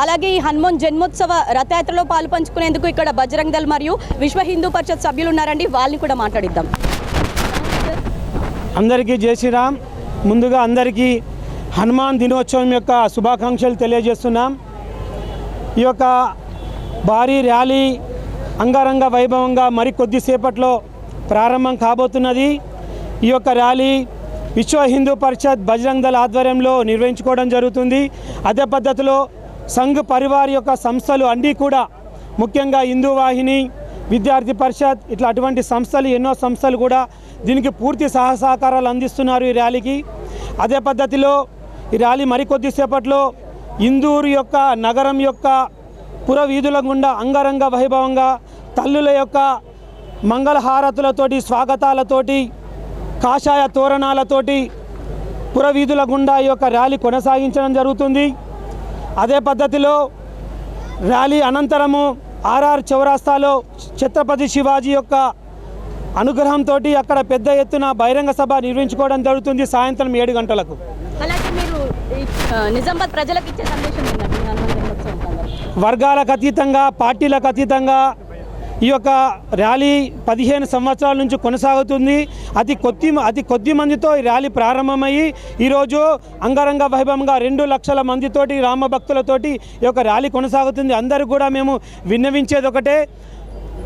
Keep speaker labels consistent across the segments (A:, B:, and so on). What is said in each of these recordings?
A: అలాగే ఈ హనుమాన్ జన్మోత్సవ రథయాత్రలో పాలు పంచుకునేందుకు ఇక్కడ బజరంగ్ దళ్ మరియు విశ్వ హిందూ పరిషత్ సభ్యులు ఉన్నారండి. వాళ్ళని కూడా మాట్లాడిద్దాం.
B: అందరికీ జై శ్రీరామ్. ముందుగా అందరికీ హనుమాన్ దినోత్సవం యొక్క శుభాకాంక్షలు తెలియజేస్తున్నాం. ఈ యొక్క భారీ ర్యాలీ అంగరంగ వైభవంగా మరి కొద్దిసేపట్లో ప్రారంభం కాబోతున్నది. ఈ యొక్క ర్యాలీ విశ్వ హిందూ పరిషత్ బజరంగ్ దళ ఆధ్వర్యంలో నిర్వహించుకోవడం జరుగుతుంది. అదే పద్ధతిలో సంఘ్ పరివార్ యొక్క సంస్థలు అన్నీ కూడా ముఖ్యంగా హిందూ వాహిని విద్యార్థి పరిషత్ ఇట్లా అటువంటి సంస్థలు ఎన్నో సంస్థలు కూడా దీనికి పూర్తి సహ సహకారాలు అందిస్తున్నారు ఈ ర్యాలీకి. అదే పద్ధతిలో ఈ ర్యాలీ మరికొద్దిసేపట్లో ఇందూరు యొక్క నగరం యొక్క పురవీధుల గుండా అంగరంగ వైభవంగా తల్లుల యొక్క మంగళహారతులతోటి స్వాగతాలతోటి కాషాయ తోరణాలతోటి పురవీధుల గుండా ఈ యొక్క ర్యాలీ కొనసాగించడం జరుగుతుంది. అదే పద్ధతిలో ర్యాలీ అనంతరము ఆర్ఆర్ చౌరాస్తాలో ఛత్రపతి శివాజీ యొక్క అనుగ్రహంతో అక్కడ పెద్ద ఎత్తున బహిరంగ సభ నిర్వహించుకోవడం జరుగుతుంది సాయంత్రం ఏడు గంటలకు? వర్గాలకు అతీతంగా పార్టీలకు అతీతంగా ఈ యొక్క ర్యాలీ పదిహేను సంవత్సరాల నుంచి కొనసాగుతుంది. అతి కొద్ది అతి కొద్ది మందితో ఈ ర్యాలీ ప్రారంభమయ్యి ఈరోజు అంగరంగ వైభవంగా రెండు లక్షల మందితోటి రామభక్తులతోటి ఈ యొక్క ర్యాలీ కొనసాగుతుంది. అందరూ కూడా మేము విన్నవించేది ఒకటే.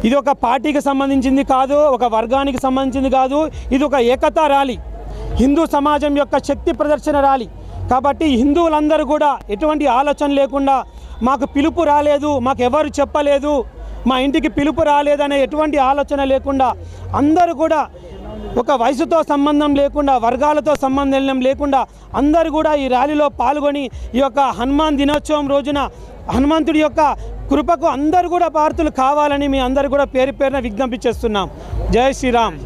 B: ఇది ఒక పార్టీకి సంబంధించింది కాదు ఒక వర్గానికి సంబంధించింది కాదు. ఇది ఒక ఏకతా ర్యాలీ. హిందూ సమాజం యొక్క శక్తి ప్రదర్శన ర్యాలీ. కాబట్టి హిందువులందరూ కూడా ఎటువంటి ఆలోచన లేకుండా మాకు పిలుపు రాలేదు మాకు ఎవరు చెప్పలేదు మా ఇంటికి పిలుపు రాలేదనే ఎటువంటి ఆలోచన లేకుండా అందరూ కూడా ఒక వయసుతో సంబంధం లేకుండా వర్గాలతో సంబంధం లేకుండా అందరూ కూడా ఈ ర్యాలీలో పాల్గొని ఈ యొక్క హనుమాన్ దినోత్సవం రోజున హనుమంతుడి యొక్క కృపకు అందరూ కూడా పార్తులు కావాలని మీ అందరు కూడా పేరు పేరున విజ్ఞప్తి చేస్తున్నాం. జై శ్రీరామ్.